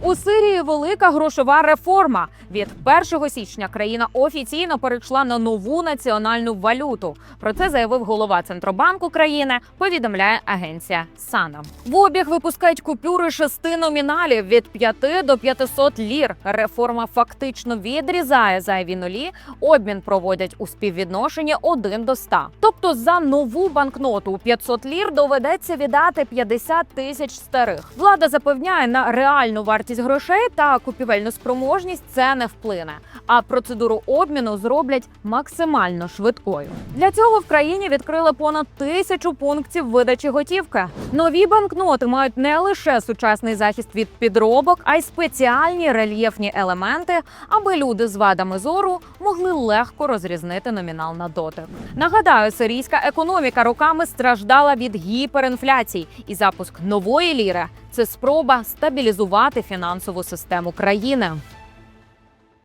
У Сирії велика грошова реформа. Від 1 січня країна офіційно перейшла на нову національну валюту. Про це заявив голова центробанку країни. Повідомляє агенція Сана. В обіг випускають купюри шести номіналів від 5 до 500 лір. Реформа фактично відрізає зайві нулі. Обмін проводять у співвідношенні 1 до 100. Тобто за нову банкноту у 500 лір доведеться віддати 50 тисяч старих. Влада запевняє на реальну вартість грошей та купівельну спроможність це не вплине. А процедуру обміну зроблять максимально швидкою. Для цього в країні відкрили понад тисячу пунктів видачі готівки. Нові банкноти мають не лише сучасний захист від підробок, а й спеціальні рельєфні елементи, аби люди з вадами зору могли легко розрізнити номінал на дотик. Нагадаю, сирійська економіка роками страждала від гіперінфляції, і запуск нової ліри це спроба стабілізувати фінансову систему країни.